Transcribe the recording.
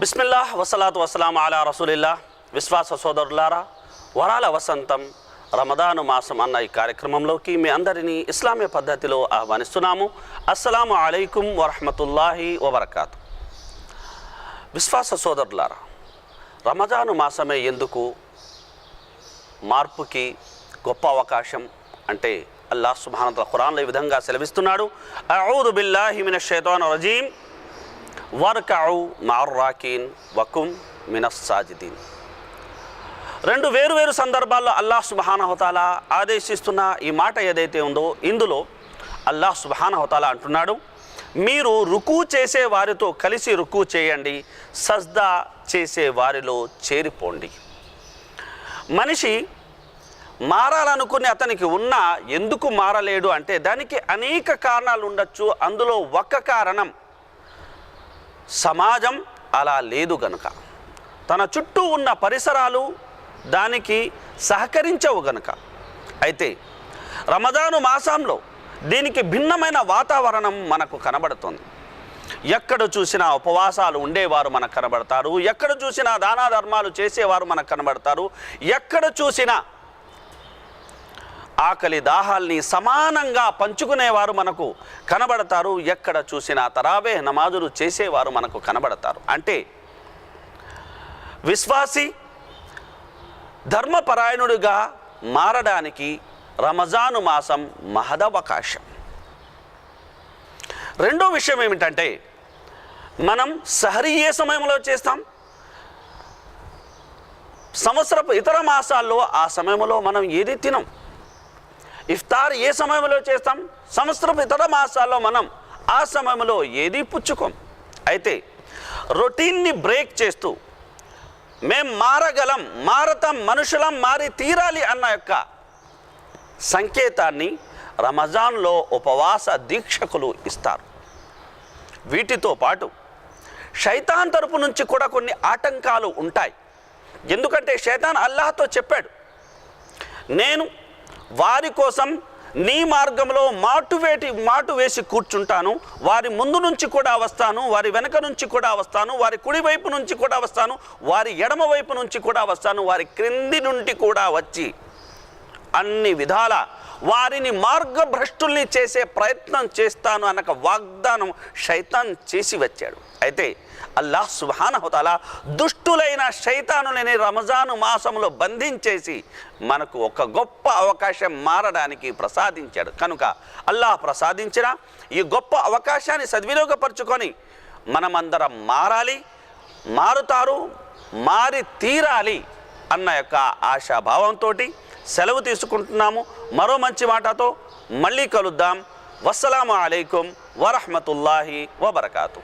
బిస్మిల్లా వసలాత్ వసలాం అలా రసూలిల్లా. విశ్వాస సోదరులారా వరాల వసంతం రమదాను మాసం అన్న ఈ కార్యక్రమంలోకి మీ అందరినీ ఇస్లామీయ పద్ధతిలో ఆహ్వానిస్తున్నాము. అస్సలాము అలైకుం వరహమతుల్లాహి వబర్కాత్. విశ్వాస సోదరులారా రమజాను మాసమే ఎందుకు మార్పుకి గొప్ప అవకాశం అంటే అల్లాహ్ సుబ్హానతల ఖురాన్లో ఈ విధంగా సెలవిస్తున్నాడు. అఊదు బిల్లా హిమిన షైతానిర్ రజీం వర్కౌ మార్రాకీన్ వకుమ్ మినస్ సాజిదీన్ రెండు వేరు వేరు సందర్భాల్లో అల్లాహ్ సుబహానహతాల ఆదేశిస్తున్న ఈ మాట ఏదైతే ఉందో ఇందులో అల్లాహ్ సుబహానహతాల అంటున్నాడు మీరు రుకు చేసే వారితో కలిసి రుకు చేయండి సజ్దా చేసే వారిలో చేరిపోండి. మనిషి మారాలనుకుని అతనికి ఉన్నా ఎందుకు మారలేడు అంటే దానికి అనేక కారణాలు ఉండొచ్చు అందులో ఒక్క కారణం సమాజం అలా లేదు గనక. తన చుట్టూ ఉన్న పరిసరాలు దానికి సహకరించవు గనక. అయితే రమదాను మాసంలో దీనికి భిన్నమైన వాతావరణం మనకు కనబడుతుంది. ఎక్కడ చూసినా ఉపవాసాలు ఉండేవారు మనకు కనబడతారు. ఎక్కడ చూసినా దానా ధర్మాలు చేసేవారు మనకు కనబడతారు. ఎక్కడ చూసినా ఆకలి దాహాల్ని సమానంగా పంచుకునేవారు మనకు కనబడతారు. ఎక్కడ చూసినా తరావే నమాజులు చేసేవారు మనకు కనబడతారు. అంటే విశ్వాసి ధర్మపరాయణుడిగా మారడానికి రమజాను మాసం మహదవకాశం. రెండో విషయం ఏమిటంటే మనం సహరీ ఏ సమయంలో చేస్తాం. సంవత్సరపు ఇతర మాసాల్లో ఆ సమయంలో మనం ఏది తినం? ఇఫ్తార్ ఏ సమయంలో చేస్తాం? సంవత్సరం ఇతర మాసాల్లో మనం. ఆ సమయంలో ఏది పుచ్చుకోం? అయితే రొటీన్ని బ్రేక్ చేస్తూ మేం మారగలం మారతం మనుషులం మారి తీరాలి అన్న యొక్క సంకేతాన్ని రమజాన్లో ఉపవాస దీక్షకులు ఇస్తారు. వీటితో పాటు శైతాన్ తరపు నుంచి కూడా కొన్ని ఆటంకాలు ఉంటాయి. ఎందుకంటే శైతాన్ అల్లాహతో చెప్పాడు నేను వారి కోసం నీ మార్గంలో మాటు వేటి మాటు వేసి కూర్చుంటాను. వారి ముందు నుంచి కూడా వస్తాను వారి వెనక నుంచి కూడా వస్తాను వారి కుడి వైపు నుంచి కూడా వస్తాను వారి ఎడమ వైపు నుంచి కూడా వస్తాను వారి క్రింది నుండి కూడా వచ్చి అన్ని విధాల వారిని మార్గభ్రష్టుల్ని చేసే ప్రయత్నం చేస్తాను అన్న వాగ్దానం శైతాన్ చేసి వచ్చాడు. అయితే అల్లాహ్ సుహానహుతాల దుష్టులైన శైతానులని రమజాను మాసంలో బంధించేసి మనకు ఒక గొప్ప అవకాశం మారడానికి ప్రసాదించాడు. కనుక అల్లాహ్ ప్రసాదించిన ఈ గొప్ప అవకాశాన్ని సద్వినియోగపరుచుకొని మనమందరం మారాలి మారుతారు మారి తీరాలి అన్న యొక్క ఆశాభావంతో సెలవు తీసుకుంటున్నాము. మరో మంచి మాటతో మళ్ళీ కలుద్దాం. వస్సలాము అలైకుం వరహమతుల్లాహి వబర్కాతు.